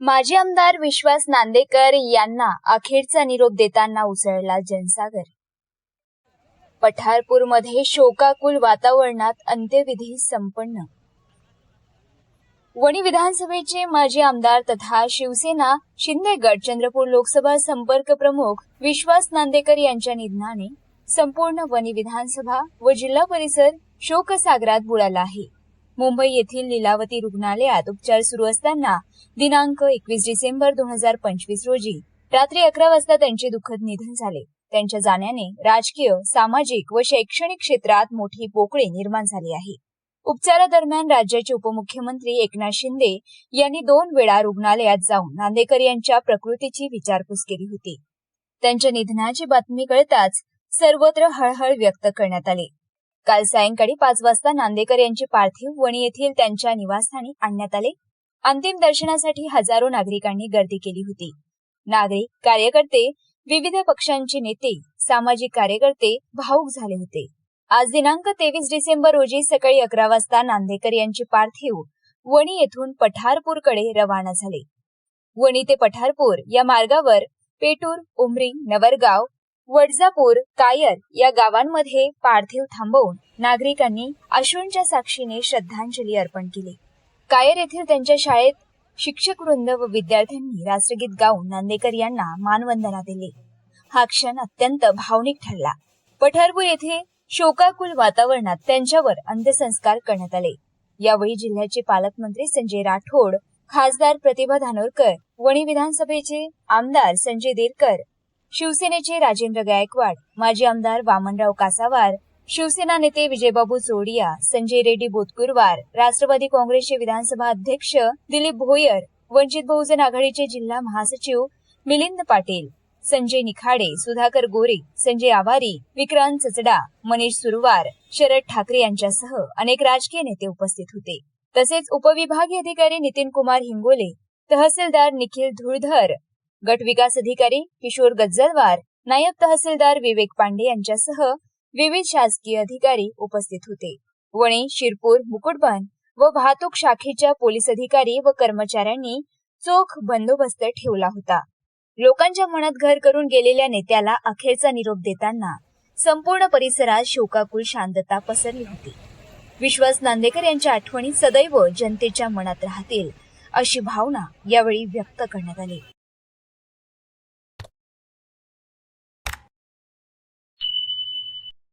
माजी आमदार विश्वास नांदेकर यांना अखेरचा निरोप देताना उसळला जनसागर. पठारपूरमध्ये शोकाकुल वातावरणात अंत्यविधी संपन्न. वणी विधानसभेचे माजी आमदार तथा शिवसेना शिंदेगड चंद्रपूर लोकसभा संपर्क प्रमुख विश्वास नांदेकर यांच्या निधनाने संपूर्ण वणी विधानसभा व जिल्हा परिसर शोकसागरात बुडाला आहे. मुंबई येथील लीलावती रुग्णालयात उपचार सुरू असताना दिनांक एकवीस डिसेंबर दोन हजार पंचवीस रोजी रात्री अकरा वाजता त्यांचे दुःखद निधन झाले. त्यांच्या जाण्याने राजकीय सामाजिक व शैक्षणिक क्षेत्रात मोठी पोकळी निर्माण झाली आहे. उपचारादरम्यान राज्याचे उपमुख्यमंत्री एकनाथ शिंदे यांनी दोन वेळा रुग्णालयात जाऊन नांदेकर यांच्या प्रकृतीची विचारपूस केली होती. त्यांच्या निधनाची बातमी कळताच सर्वत्र हळहळ व्यक्त करण्यात आली. काल सायंकाळी पाच वाजता नांदेकर यांचे पार्थिव वणी येथील त्यांच्या निवासस्थानी आणण्यात आले. अंतिम दर्शनासाठी हजारो नागरिकांनी गर्दी केली होती. नागरिक कार्यकर्ते विविध पक्षांचे नेते सामाजिक कार्यकर्ते भाऊक झाले होते. आज दिनांक तेवीस डिसेंबर रोजी सकाळी अकरा वाजता नांदेकर यांचे पार्थिव वणी येथून पठारपूरकडे रवाना झाले. वणी ते पठारपूर या मार्गावर पेटूर उमरी नवरगाव वडजापूर कायर या गावांमध्ये पार्थिव थांबवून नागरिकांनी अश्रूंच्या साक्षीने श्रद्धांजली अर्पण केली. कायर येथील त्यांच्या शाळेत शिक्षक वृंद व विद्यार्थ्यांनी राष्ट्रगीत गाऊन नांदेकर यांना मानवंदना दिली. हा क्षण अत्यंत भावनिक ठरला. पठारपूर येथे शोकाकुल वातावरणात त्यांच्यावर अंत्यसंस्कार करण्यात आले. यावेळी जिल्ह्याचे पालकमंत्री संजय राठोड खासदार प्रतिभा धानोरकर वणी विधानसभेचे आमदार संजय देरकर शिवसेनेचे राजेंद्र गायकवाड माजी आमदार वामनराव कासावार शिवसेना नेते विजयबाबू चोडिया संजय रेड्डी बोतकुरवार राष्ट्रवादी काँग्रेसचे विधानसभा अध्यक्ष दिलीप भोयर वंचित बहुजन आघाडीचे जिल्हा महासचिव मिलिंद पाटील संजय निखाडे सुधाकर गोरे संजय आवारी विक्रांत चचडा मनीष सुरवार शरद ठाकरे यांच्यासह अनेक राजकीय नेते उपस्थित होते. तसेच उपविभागीय अधिकारी नितीन कुमार हिंगोले तहसीलदार निखिल धुळधर गट विकास अधिकारी किशोर गज्जलवार नायब तहसीलदार विवेक पांडे यांच्यासह विविध शासकीय अधिकारी उपस्थित होते. वणी शिरपूर मुकुटबन व वाहतूक शाखेच्या पोलीस अधिकारी व कर्मचाऱ्यांनी चोख बंदोबस्त ठेवला होता. लोकांच्या मनात घर करून गेलेल्या नेत्याला अखेरचा निरोप देताना संपूर्ण परिसरात शोकाकुल शांतता पसरली होती. विश्वास नांदेकर यांच्या आठवणी सदैव जनतेच्या मनात राहतील अशी भावना यावेळी व्यक्त करण्यात आली.